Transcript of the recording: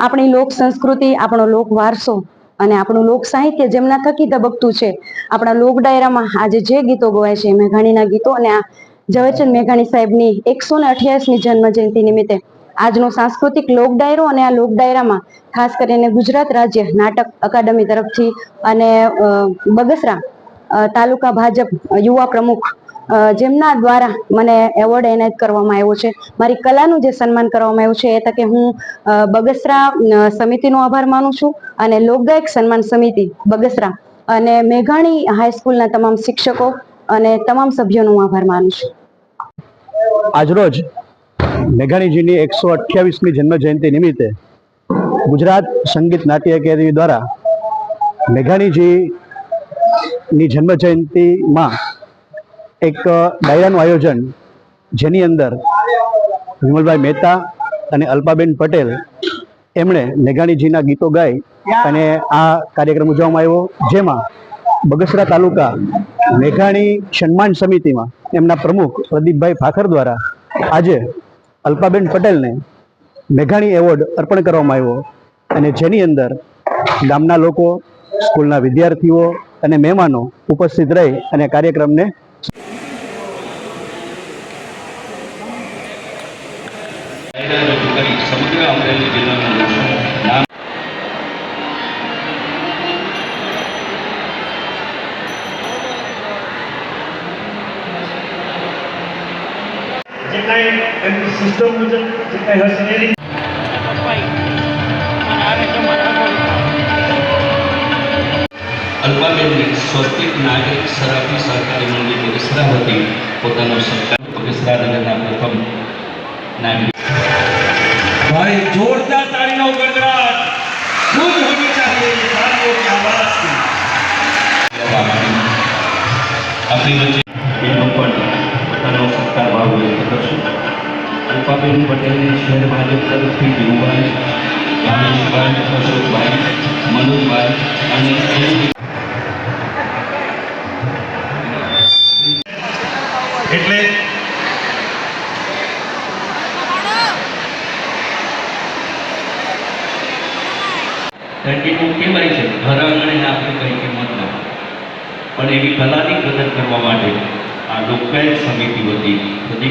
આપણી લોક સંસ્કૃતિ, આપણો લોક વારસો અને આપણું લોક સાહિત્ય જેમના થકી ધબકતું છે. આપણા લોક ડાયરામાં આજે જે ગીતો ગવાય છે, મેઘાણીના ગીતો અને આ ઝવેરચંદ મેઘાણી સાહેબની એકસો ને અઠ્યાવીસમી જન્મ જયંતિ નિમિત્તે આજનો સાંસ્કૃતિક લોક ડાયરો અને આ લોક ડાયરામાં ખાસ કરીને ગુજરાત રાજ્ય નાટક અકાદમી તરફથી અને બગસરા તાલુકા ભાજપ યુવા પ્રમુખ જેમના દ્વારા મને એવોર્ડ એનાયત કરવામાં આવ્યો છે. મારી કલાનું જે સન્માન કરવામાં આવ્યું છે એ તકે હું બગસરા સમિતિનો આભાર માનું છું અને લોકગાયક સન્માન સમિતિ બગસરા અને મેઘાણી હાઈસ્કૂલના તમામ શિક્ષકો અને તમામ સભ્યોનો આભાર માનું છું. આજરોજ મેઘાણીજીની એકસો અઠ્યાવીસમી જન્મ જયંતિ નિમિત્તે ગુજરાત સંગીત નાટ્ય એકેડમી દ્વારા મેઘાણીજીની જન્મ જયંતિમાં એક ડાયરાનું આયોજન જેની અંદર વિમલભાઈ મહેતા અને અલ્પાબેન પટેલ એમણે મેઘાણીજીના ગીતો ગાઈ અને આ કાર્યક્રમ ઉજવવામાં આવ્યો, જેમાં બગસરા તાલુકા મેઘાણી સન્માન સમિતિમાં એમના પ્રમુખ પ્રદીપભાઈ ફાખર દ્વારા આજે અલ્પાબેન પટેલને મેઘાણી એવોર્ડ અર્પણ કરવામાં આવ્યો અને જેની અંદર ગામના લોકો, સ્કૂલના વિદ્યાર્થીઓ અને મહેમાનો ઉપસ્થિત રહી અને કાર્યક્રમને સમગ્ર અમરેલી જિલ્લાના નામ જે કાંઈ એમની સિસ્ટમ મુજબ જે કાંઈ હશે એ અલ્પાબેનને સ્વસ્તિક નાગરિક સરાફી સરકારી મંડળી બગસરા વતી પોતાનો સરકાર બગસરા નગરના પ્રથમ નાગરિક ભાઈ જોરદાર તાળીનો ગણગડાટ ખૂબ હોની ચાહીએ ये तालियों की आवाज की લેવા માટે આપણી વચ્ચે એનો પણ પોતાનો સત્કાર ભાવ વ્યક્ત કરશું અલ્પાબેન પટેલને શહેર ભાજપ તરફથી ધીરુભાઈ રમેશભાઈ અશોકભાઈ મનોજભાઈ અને કારણ કે કહેવાય છે. ઘર આંગણે આપણે કંઈ કિંમત ના પણ એવી કલાની કદર કરવા માટે આ લોકગાયક સમિતિ વતી બધી